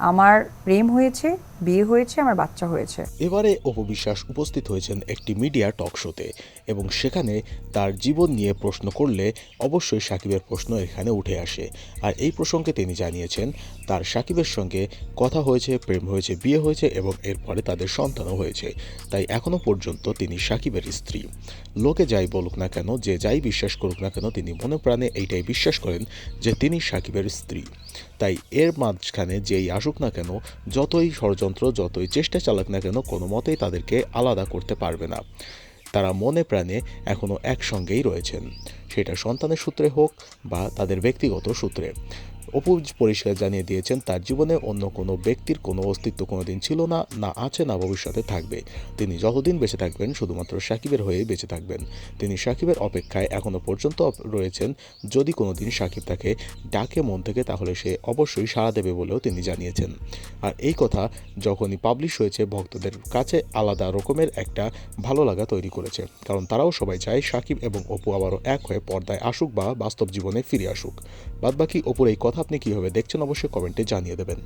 আমার প্রেম হয়েছে, বিয়ে হয়েছে, আমার বাচ্চা হয়েছে। এবারে অপবিশ্বাস উপস্থিত হয়েছেন একটি মিডিয়া টক শোতে এবং সেখানে তার জীবন নিয়ে প্রশ্ন করলে অবশ্যই সাকিবের প্রশ্ন এখানে উঠে আসে। আর এই প্রসঙ্গে তিনি জানিয়েছেন, তার সাকিবের সঙ্গে কথা হয়েছে, প্রেম হয়েছে, বিয়ে হয়েছে এবং এরপরে তাদের সন্তানও হয়েছে। তাই এখনও পর্যন্ত তিনি সাকিবের স্ত্রী। লোকে যাই বলুক না কেন, যে যাই বিশ্বাস করুক না কেন, তিনি মনে প্রাণে এইটাই বিশ্বাস করেন যে তিনি সাকিবের স্ত্রী। তাই এর মাঝখানে যেই আসুক না কেন, যতই ষড়যন্ত্র, যতই চেষ্টা চালাক না কেন, কোনো মতেই তাদেরকে আলাদা করতে পারবে না। তারা মনে প্রাণে এখনও একসঙ্গেই রয়েছেন। সেটা সন্তানের সূত্রে হোক বা তাদের ব্যক্তিগত সূত্রে। অপু পরিষ্কার জানিয়ে দিয়েছেন, তার জীবনে অন্য কোনো ব্যক্তির কোনো অস্তিত্ব কোনোদিন ছিল না না আছে, না ভবিষ্যতে থাকবে। তিনি যতদিন বেঁচে থাকবেন, শুধুমাত্র সাকিবের হয়েই বেঁচে থাকবেন। তিনি সাকিবের অপেক্ষায় এখনও পর্যন্ত রয়েছেন। যদি কোনোদিন সাকিব তাকে ডাকে মন থেকে, তাহলে সে অবশ্যই সাড়া দেবে বলেও তিনি জানিয়েছেন। আর এই কথা যখনই পাবলিশ হয়েছে, ভক্তদের কাছে আলাদা রকমের একটা ভালো লাগা তৈরি করেছে। কারণ তারাও সবাই চায় সাকিব এবং অপু আবারও এক হয়ে পর্দায় আসুক বা বাস্তব জীবনে ফিরে আসুক। বাদবাকি অপুর এই কথা আপনি কীভাবে দেখছেন অবশ্যই কমেন্টে জানিয়ে দেবেন।